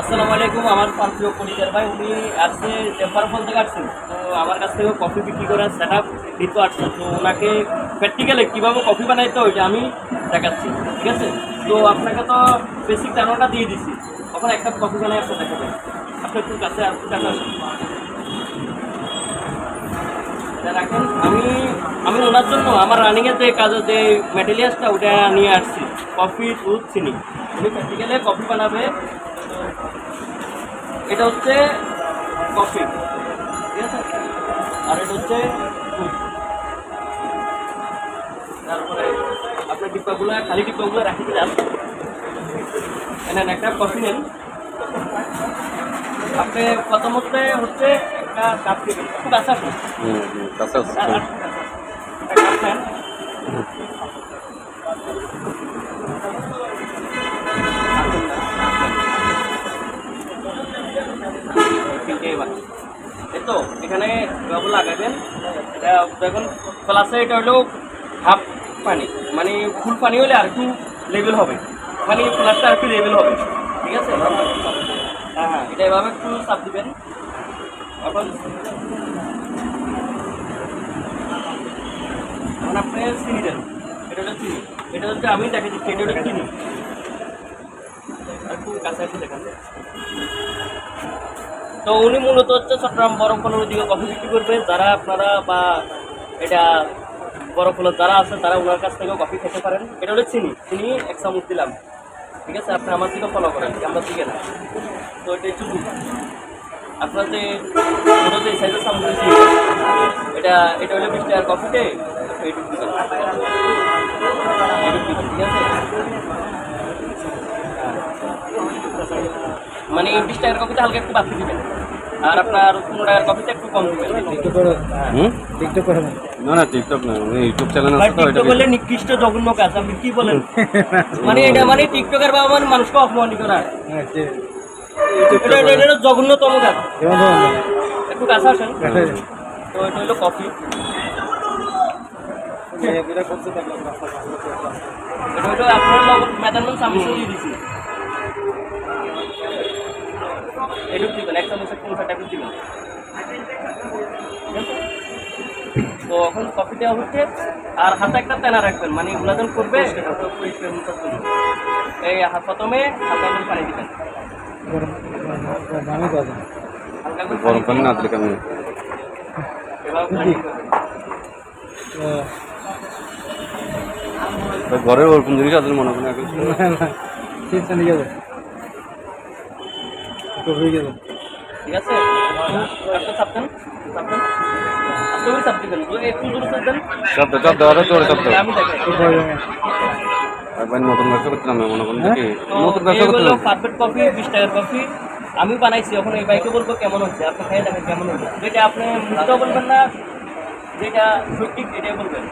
আসসালামু আলাইকুম, আমার প্রিয় পরিচার ভাই, উনি আজকে টেম্পার ফল থেকে আসছেন। তো আমার কাছ থেকে কফি বিক্রি করার সেট আপ দিতে আসছেন তো ওনাকে প্র্যাকটিক্যালে কীভাবে কফি বানাইতে ওইটা আমি দেখাচ্ছি, ঠিক আছে? তো আপনাকে তো বেসিক ধারণাটা দিয়ে দিছি। তখন একটা কফি বানাই আপনি দেখাবেন আপনি একটু কাছে আসুন। রাখেন, আমি আমি ওনার জন্য আমার রানিংয়ের যে কাজের যে ম্যাটেরিয়ালসটা ওটা নিয়ে আসছি। কফি দুধ, চিনি। উনি প্র্যাকটিক্যালে কফি বানাবে। এটা হচ্ছে কফি। ঠিক আছে? আর এটা হচ্ছে দুধ তারপরে আপনার ডিব্বাগুলো খালি ডিব্বাগুলো রাখি দিলাম। নেন একটা কফি নেন। আপনি প্রথমত হচ্ছে একটা কাপ দিবেন খুব আশা হুম এখানে বাবু লাগাবেন এটা দেখুন প্লাসে এটা হলো হাফ পানি। মানে ফুল পানি হলে আর একটু লেভেল হবে। মানে প্লাসটা আর একটু লেভেল হবে। ঠিক আছে? হ্যাঁ হ্যাঁ এটা এভাবে একটু চাপ দিবেন। এখন আপনি চিনি দেন। এটা হলো চিনি। এটা হচ্ছে আমি দেখে দিচ্ছি এটা হলো চিনি। আর একটু কাছাকাছি দেখান। তো উনি মূলত হচ্ছে চট্টগ্রাম বরফলের দিকে কফি বিক্রি করবে। যারা আপনারা বা এটা বরফলের যারা আছে তারা ওনার কাছ থেকেও কফি খেতে পারেন। এটা হলো চিনি। চিনি এক চামচ দিলাম। ঠিক আছে? আপনি আমার দিকে ফলো করেন আমরা দিকে না। তো এটা একটু আপনার যে ছোটো যে সাইজের চামচ এটা এটা হলো বিশ কফিতে ঠিক আছে? মানে বিশ টাকার কপিতে হালকা একটু বাড়তি দিবেন। আর আপনার পনেরো টাকার কপিতে একটু কম দিবেন। হুম? টিকটক করে না। না না টিকটক না ইউটিউব চ্যানেল আছে তো এটা বলে নিকৃষ্ট জঘন্য কাজ আপনি কি বলেন? মানে এটা মানে টিকটকের বাবা মানে মানুষকে অপমান করা। হ্যাঁ, এটা এটা- এটা জঘন্যতম কাজ। একটু কাছে আসেন। তো এটা হলো কফি এটা হলো আপনার দিয়ে এটুকু দিবেন কোন দিবেন। তো এখন কফি দেওয়া হচ্ছে আর হাতে একটা তেনা রাখবেন মানে এগুলো যখন করবে এই হাত প্রথমে হালকা করে পানি দিবেন। গরম পানি না দিলে কেমন। ঘরে ওরকম জিনিস আছে মনে হয় না ঠিক আছে নিয়ে যাবে। তো হয়ে গেল। ঠিক আছে? চাপতেন চাপতেন আমি বানাইছি এখন এই বাইকে বলব কেমন হচ্ছে? আপনি খাই দেখেন কেমন হচ্ছে। যেটা আপনি মুখটা বলবেন না যেটা সঠিক এটাই বলবেন।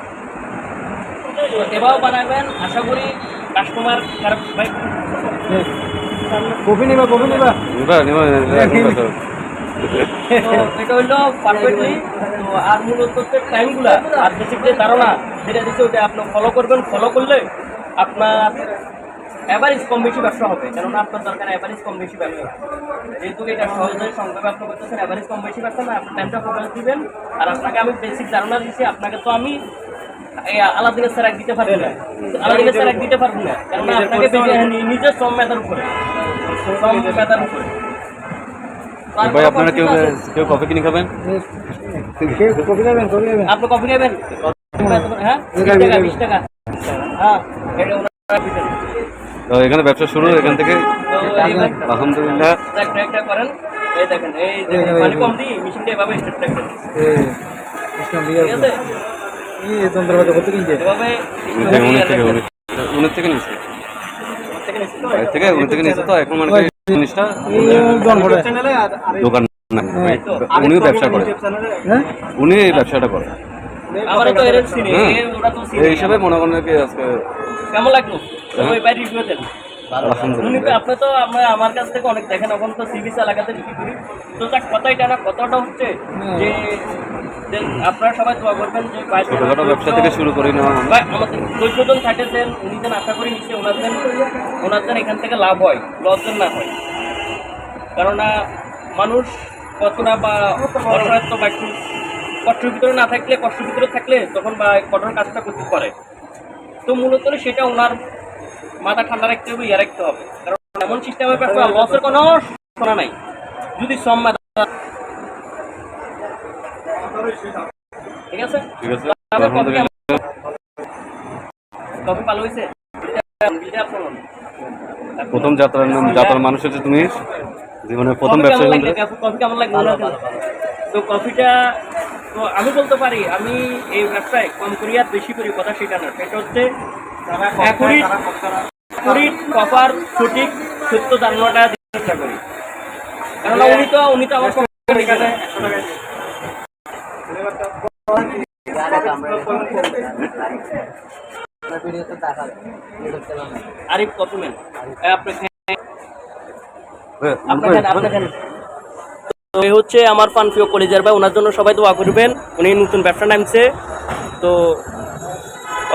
এভাবে বানাবেন। আশা করি কাস্টমার খারাপ ভাই হ্যাঁ। কফি নিবা কফি নিবা। নিবা নিবা এখন ব্যবসা তো এটা হইল পারফেক্টলি তো আর মূলত টাইমগুলো আর বেসিক যে ধারণা যেটা দিচ্ছে ওটা আপনি ফলো করবেন ফলো করলে আপনার অ্যাভারেজ কম বেশি ব্যবসা হবে কেননা আপনার দরকার অ্যাভারেজ কম বেশি ব্যবসা যেহেতু এটা সহজে সংক্ষেপে আপনি করতেছেন অ্যাভারেজ কম বেশি ব্যবসা না আপনি টাইমটা ফোকাস দিবেন আর আপনাকে আমি বেসিক ধারণা দিচ্ছি আপনাকে তো আমি আলাদিনের স্যার দিতে পারব না। আলাদিনের স্যার দিতে পারব না কেননা আপনাকে নিজের শ্রম মেধার উপরে। ভাই আপনারা কেউ কেউ কফি কিনে খাবেন? কে কফি খাবেন কফি খাবেন। আপনি কফি নেবেন? হ্যাঁ? টাকা বিশ টাকা। হ্যাঁ। তো এখানে ব্যবসা শুরু এখান থেকে? আলহামদুলিল্লাহ। একটা একটা করেন। এই দেখেন এই পানি কম দিই মেশিনটা এভাবে স্টেপ রাখবেন এই ইসলাম দিয়ে এই যন্ত্রপাতি কত কিনছে? এভাবে উনি থেকে উনি উনি থেকে নিচ্ছে এর থেকে উনি থেকে নিচ্ছে তো এখন মানে জিনিসটা দোকান উনিও ব্যবসা করে। হ্যাঁ? উনি এই ব্যবসাটা করে। চিনি এই হিসাবে মনে করেন কি আজকে কেমন লাগল? ওই বাইরে রিভিউ দেন। উনি আপনি তো আমার কাছ থেকে অনেক দেখেন। এখন তো সিবিস এলাকাতে বিক্রি করি। তো তার কথাই টানা কথাটা হচ্ছে যে যে আপনারা সবাই দোয়া করবেন যে ছোটখাটো ব্যবসা থেকে শুরু করি না ভাই আমাদের থাকতেছেন উনি যেন আশা করি নিশ্চয়ই ওনার যেন ওনার যেন এখান থেকে লাভ হয় লস না হয়। কেননা মানুষ কতটা বা অসহায়ত্ব বা একটু কষ্টের ভিতরে না থাকলে কষ্টের ভিতরে থাকলে তখন বা কঠোর কাজটা করতে পারে। তো মূলত সেটা ওনার মাথা ঠান্ডা রাখতে হবে ইয়ে রাখতে হবে। কারণ এমন সিস্টেমের লসের কোনো শোনা নাই। যদি সম মাথা ঠিক আছে? ঠিক আছে। আলহামদুলিল্লাহ ভালো হয়েছে প্রথম যাত্রার নাম যাত্রার মানুষ হচ্ছে তুমি। জীবনের প্রথম ব্যবসা কফি কেমন লাগল তো কফিটা তো আমি বলতে পারি আমি এই ব্যবসায় কম করি আর বেশি করি কথা সেটা না। সেটা হচ্ছে অ্যাকুরিট কপার সঠিক সত্য দিতে চেষ্টা করি কেননা উনি তো উনি তো আমার পক্ষে এখানে আরিফ আপনি হ্যাঁ, হচ্ছে আমার পান প্রিয় কলেজের ভাই ওনার জন্য সবাই দোয়া করবেন। উনি নতুন ব্যবসা নামছে। তো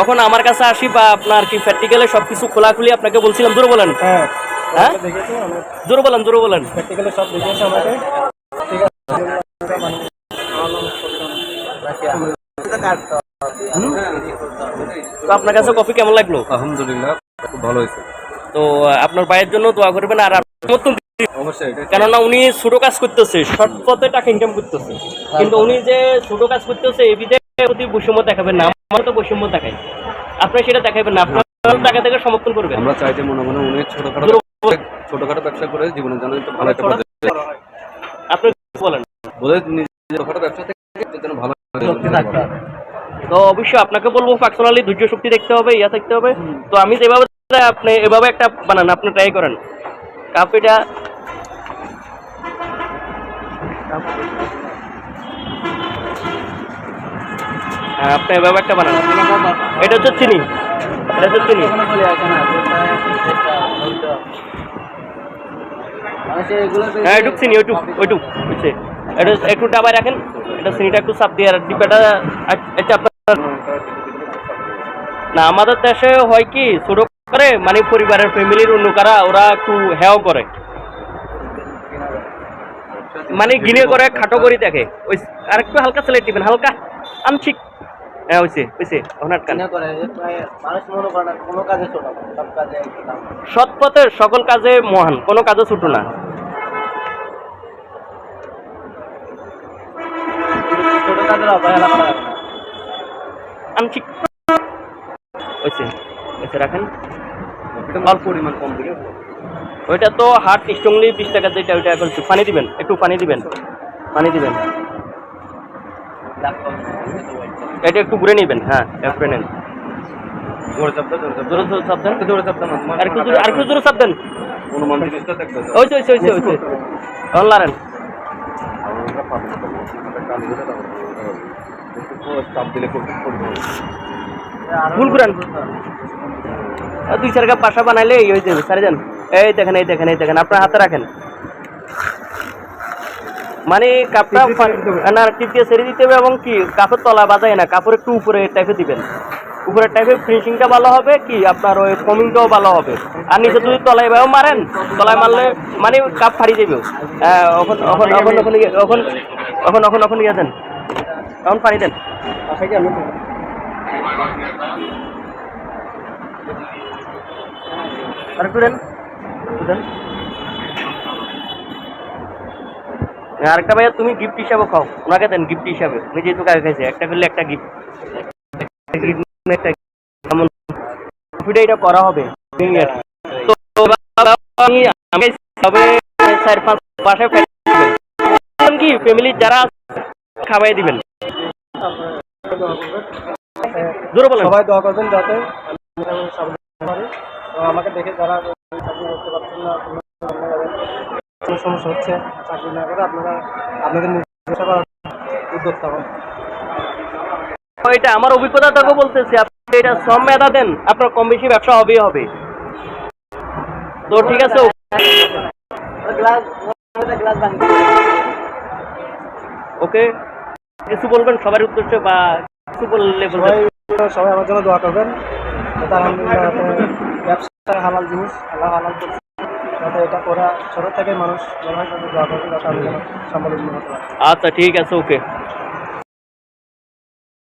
এখন আমার কাছে আসি বা আপনার কি প্র্যাকটিক্যালে সব কিছু খোলাখুলি আপনাকে বলছিলাম জোরে বলেন। হ্যাঁ হ্যাঁ? জোরে বলেন জোরে বলেন। প্র্যাকটিক্যালি সব দেখেছে আমাকে? ঠিক তো আপনার কাছে কফি কেমন লাগল? আলহামদুলিল্লাহ খুব ভালো হয়েছে। তো আপনার ভাইয়ের জন্য দোয়া করবেন আর কেননা উনি ছোট কাজ করতেছে শর্ট পথে টাকা ইনকাম করতেছে। কিন্তু উনি যে ছোট কাজ করতেছে এই প্রতি বৈষম্য দেখাবেন না। আমার তো বৈষম্য দেখায়। আপনি সেটা দেখাবেন না। আপনার টাকা থেকে সমর্থন করবেন। আমরা চাই যে মনে মনে উনি ছোটখাটো ছোটখাটো ব্যবসা করে জীবনের জন্য একটু ভালো একটা আপনি বলেন। বলে নিজে ছোটখাটো ব্যবসা ভালো তো অবশ্যই আপনাকে বলব পার্সোনালি ধৈর্য শক্তি দেখতে হবে ইয়া থাকতে হবে। তো আমি যেভাবে আপনি এভাবে একটা বানান আপনি ট্রাই করেন। কাপিটা হ্যাঁ আপনি এভাবে একটা বানান। এটা হচ্ছে চিনি। এটা হচ্ছে চিনি। হ্যাঁ একটু চিনি ওইটুক ওইটুক বুঝছে এটা একটু ডাবায় রাখেন। এটা চিনিটা একটু চাপ দিয়ে আর ডিব্বাটা এটা আপনার না আমাদের দেশে হয় কি ছোট করে মানে পরিবারের ফ্যামিলির অন্য কারা ওরা একটু হ্যাও করে। মানে গিনে করে খাটো করে দেখে। ওই আর একটু হালকা ছেলে টিবেন হালকা হ্যাঁ হয়েছে হয়েছে কাজে। সৎ পথে সকল কাজে মহান কোনো কাজে ছোট না। হয়েছে হয়েছে রাখেন অল্প পরিমাণ কম ওইটা তো হাট স্ট্রংলি বিশ টাকা যেটা ওইটা এখন একটু পানি দিবেন একটু পানি দিবেন পানি দিবেন এটা একটু ঘুরে নেবেন হ্যাঁ একটু নেন আর একটু জোরে চাপ দেন চাপ দিলে ভুল করেন। দুই চার কাপ বাসা বানাইলে এই হয়ে যাবে সারে যান। এই দেখেন এই দেখেন এই দেখেন আপনার হাতে রাখেন। মানে কাপটা না টিপ দিয়ে ছেড়ে দিতে হবে এবং কি কাপড় তলা বাজায় না কাপড় একটু উপরে টাইপে দিবেন। উপরের টাইপে ফিনিশিংটা ভালো হবে কি আপনার ওই ফমিংটাও ভালো হবে। আর নিচে যদি তলায় এভাবে মারেন তলায় মারলে মানে কাপ ফাড়ি দেবে। হ্যাঁ, এখন এখন এখন এখন এখন এখন এখন এখন ইয়ে দেন এখন পানি দেন। বাসায় কি আমি আর একটু দেন দেন। আরেকটা ভাইয়া তুমি গিফট হিসাবে খাও। ওনাকে দেন গিফট হিসাবে। উনি যেহেতু কাকে খাইছে একটা করলে একটা গিফট একটা কফিটা এটা করা হবে। তো আমি আমি সবে চার পাঁচ বাসায় কি ফ্যামিলির যারা খাওয়াই দিবেন। বলেন। সবাই দোয়া করবেন যাতে পারি আমাকে দেখে যারা চাকরি করতে পারছেন না কোনো সমস্যা হচ্ছে চাকরি না করে আপনারা আপনাদের উদ্যোক্তা হন। এটা আমার অভিজ্ঞতা থেকে বলতেছি আপনি এটা শ্রম মেধা দেন আপনার কম বেশি ব্যবসা হবেই হবে। তো ঠিক আছে ওকে। কিছু বলবেন সবার উদ্দেশ্যে বা বললে বলবেন। সবাই আমার জন্য দোয়া করবেন। আলহামদুলিল্লাহ ব্যবসা হালাল জিনিস আল্লাহ হালাল করছে। এটা করা ছোটো থেকে মানুষ দোয়া করবে যাতে আমি আচ্ছা ঠিক আছে ওকে।